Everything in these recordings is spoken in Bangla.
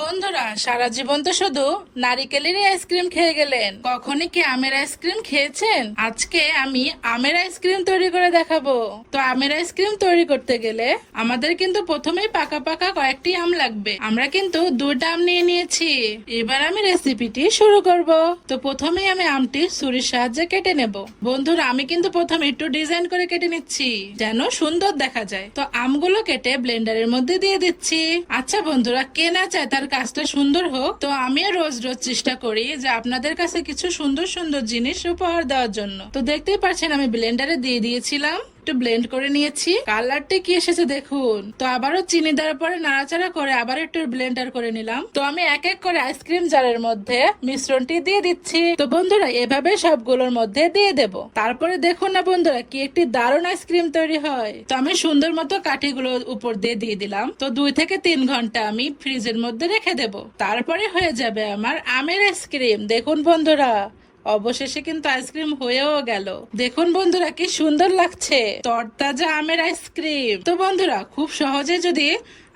বন্ধুরা, সারা জীবন তো শুধু নারিকেলেরই আইসক্রিম খেয়ে গেলেন। কখনই কি আমের আইসক্রিম খেয়েছেন? আজকে আমি আমের আইসক্রিম তৈরি করে দেখাবো। তো আমের আইসক্রিম তৈরি করতে গেলে আমাদের কিন্তু প্রথমেই পাকা পাকা কয়েকটি আম লাগবে। আমরা কিন্তু দুইটা আম নিয়ে নিয়েছি। এবার আমি রেসিপিটি শুরু করব। তো প্রথমেই আমি আমটি ছুরির সাহায্যে কেটে নেব। বন্ধুরা, আমি কিন্তু প্রথমে একটু ডিজাইন করে কেটে নিচ্ছি, যেন সুন্দর দেখা যায়। তো আমগুলো কেটে ব্লেন্ডারের মধ্যে দিয়ে দিচ্ছি। আচ্ছা বন্ধুরা, কে না চায় তার কাজটা সুন্দর হোক, তো আমিও রোজ রোজ চেষ্টা করি যে আপনাদের কাছে কিছু সুন্দর সুন্দর জিনিস উপহার দেওয়ার জন্য। তো দেখতেই পাচ্ছেন আমি ব্লেন্ডারে দিয়ে দিয়েছিলাম। একটু ব্লেন্ড করে নিয়েছি। কালারটা কি এসেছে দেখুন। তো আবারও চিনি দেওয়ার পরে নাড়াচাড়া করে আবার একটু ব্লেন্ডার করে নিলাম। তো আমি এক এক করে আইসক্রিম জারের মধ্যে মিশ্রণটি দিয়ে দিচ্ছি। তো বন্ধুরা, এভাবে সবগুলোর মধ্যে দিয়ে দেব। তারপরে দেখুন না বন্ধুরা, কি একটি দারুণ আইসক্রিম তৈরি হয়। তো আমি সুন্দর মতো কাঠিগুলো উপর দিয়ে দিয়ে দিলাম। তো দুই থেকে তিন ঘণ্টা আমি ফ্রিজের মধ্যে রেখে দেব। তারপরে হয়ে যাবে আমার আমের আইসক্রিম দেখুন বন্ধুরা অবশেষে কিন্তু আইসক্রিম হয়েও গেল। দেখুন বন্ধুরা, কি সুন্দর লাগছে। তরতাজা আমের আইসক্রিম। তো বন্ধুরা, খুব সহজে যদি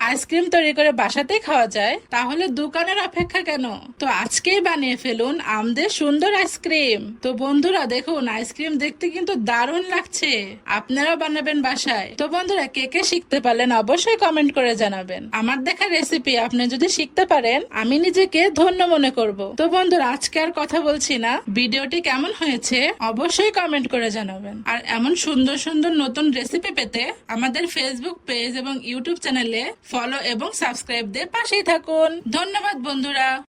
আইসক্রিম তৈরি করে বাসাতেই খাওয়া যায়, তাহলে দোকানের অপেক্ষা কেন? তো আজকেই বানিয়ে ফেলুন আমদের সুন্দর আইসক্রিম। তো বন্ধুরা, দেখুন, আইসক্রিম দেখতে কিন্তু দারুণ লাগছে। আপনারাও বানাবেন বাসায়। তো বন্ধুরা, কে কে শিখতে পারলেন অবশ্যই কমেন্ট করে জানাবেন। আমার দেখা রেসিপি আপনি যদি শিখতে পারেন, আমি নিজেকে ধন্য মনে করব। তো বন্ধুরা, আজকে আর কথা বলছি না। ভিডিওটি কেমন হয়েছে, অবশ্যই কমেন্ট করে জানাবেন। আর এমন সুন্দর সুন্দর নতুন রেসিপি পেতে আমাদের ফেসবুক পেজ এবং ইউটিউব চ্যানেলে ফলো এবং সাবস্ক্রাইবদের পাশেই থাকুন। ধন্যবাদ বন্ধুরা।